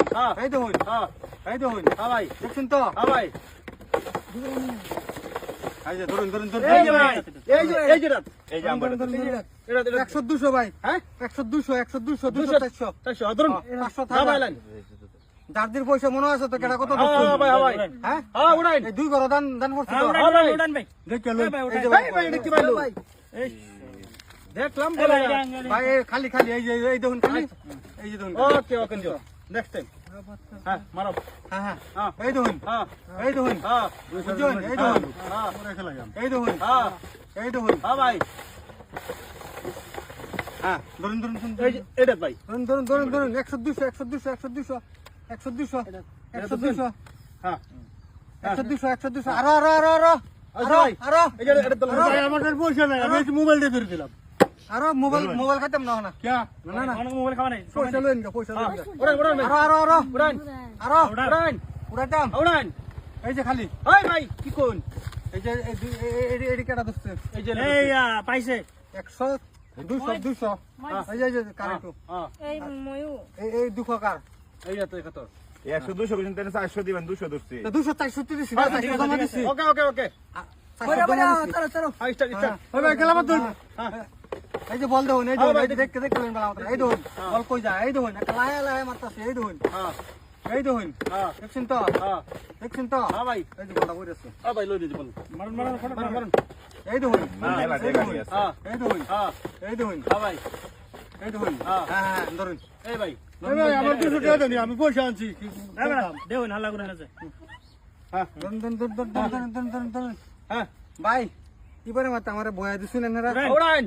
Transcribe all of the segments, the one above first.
দেখুন হ্যাঁ। এই দেখুন হ্যাঁ এই দেখুন হ্যাঁ ভাই দেখছেন তো হ্যাঁ ভাই ধরুন ধরুন ধরুন এই যে ভাই এই যে এই যে এই যে আমরা ধরুন, ধরুন, ধরুন। এটা এটা একশো দুশো ভাই হ্যাঁ একশো দুশো একশো দুশো দুশো দুশো। চারশো চারশো ধরুন পাঁচশো হ্যাঁ ভাই লাইন যার পয়সা মনে আছে তো কেটা কত হ্যাঁ হ্যাঁ হ্যাঁ হ্যাঁ দুই ঘর দান দান করছে হ্যাঁ ভাই দেখে লই। এই যে ভাই, ভাই, এটা কি ভাই লো? দেখলাম ভাই, খালি খালি এই যে এই দেখুন খালি এই যে দেখুন ওকে ওকে নেক্সট টাইম হ্যাঁ মারো। হ্যাঁ হ্যাঁ। হ্যাঁ। এই দেখুন হ্যাঁ। এই দেখুন হ্যাঁ। এই দেখুন হ্যাঁ। এই দেখুন হ্যাঁ। এই দেখুন হ্যাঁ ভাই। হ্যাঁ। ধরুন ধরুন ধরুন এই এটা ভাই। ধরুন ধরুন ধরুন ধরুন। একশো দুশো একশো দুশো একশো দুশো একশো দুশো একশো দুশো। হ্যাঁ। একশো দুশো একশো দুশো। আরও আরও আরও আরও আরও। আরও। কাছে পয়সা নাই আমি মোবাইল দিয়ে ধরে দিলাম। আরও মোবাইল মোবাইল খাইতাম না না। क्या না না। মোবাইল খাওয়া নাই। পয়সা লইন গা পয়সা লইন গা উড়ান উড়ান আরও আরও আরও। উড়ান। আরও। উড়ান। উড়াইতাম। উড়ান। এই যে খালি। ওই ভাই কি কোন? এই যে এই এই- এই- এই- এই কেটা ধরছে। এই যে এই পাইছে। একশো দুশো দুশো এই যে এই যে কার হ্যাঁ এই ময়ূর এই এই দুশো কার? এই যে তো কত একশো দুশো পর্যন্ত তেনে চারশো দিবেন দুশো তো দুশো চারশো দিছি। ওকে ওকে ওকে। হ্যাঁ। ওই ভাই গেলাম তো এই যে বল দেখুন এই দেখুন দেখতে দেখতে বল এই দেখুন বল কই যায় এই দেখুন একটা লায়া লায়া মারতাছে এই দেখুন এই দেখুন দেখছেন তো দেখছেন তো ভাই এই যে বলটা ভাই লই দিই বল মারুন মারুন মারুন মারুন এই দেখুন এই দেখুন এই দেখুন এই দেখুন হ্যাঁ ভাই এই দেখুন হ্যাঁ হ্যাঁ ধরুন এই ভাই আমার টাকা দেন আমি পয়সা আনছি দেখুন হাল্লা করে আছে হ্যাঁ ভাই কি পরে মাত্র আমার বয়া দিছিলেন ওরাইন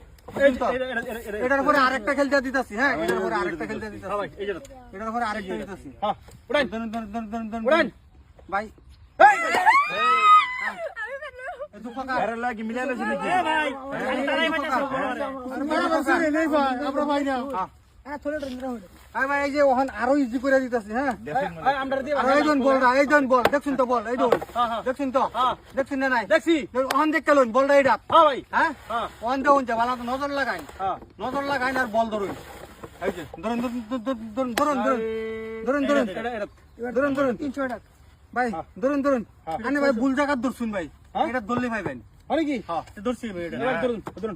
এটার উপরে আরেকটা খেলতে দিতাছি হ্যাঁ? এটার উপরে আরেকটা খেলতে দিতাছি। ভাই এই যে এটার উপরে আরেকটা দিতাছি হ্যাঁ উড়ান। দন দন দন দন দন উড়ান। ভাই। এই! আমি বলল এ দুপা কা আরে লাগি মিলাই না নাকি এ ভাই হ্যাঁ। আরে তারাই মাছ আছে আরে বড় বড় নেই ভাই আমরা ভাই না। হ্যাঁ থোড়া ড্রিঙ্ক রাখো এই যে ওখান আরও ইজি করে দিতেছি হ্যাঁ? আমরা এইজন বল এইজন দেখছেন তো বল এই দেখুন হ্যাঁ হ্যাঁ দেখছেন তো? হ্যাঁ। দেখছেন না নাই? দেখছি। ওখান দেখতে লইন এইটা হ্যাঁ ভাই। হ্যাঁ? হ্যাঁ। ওখান ভালো নজর লাগাইন। হ্যাঁ। নজর লাগাইন আর বল ধরুন এই যে ধরুন ধরুন ধরুন ধরুন ধরুন ধরুন ধরুন। ধরুন ধরুন। তিনশো টাকা ভাই ধরুন ধরুন। আনে ভাই ভুল জায়গা ধরছুন ভাই। হ্যাঁ? এটা ধরলে ভাইবেন আরে কি? হ্যাঁ। ধরছি ভাই এটা। এবার ধরুন।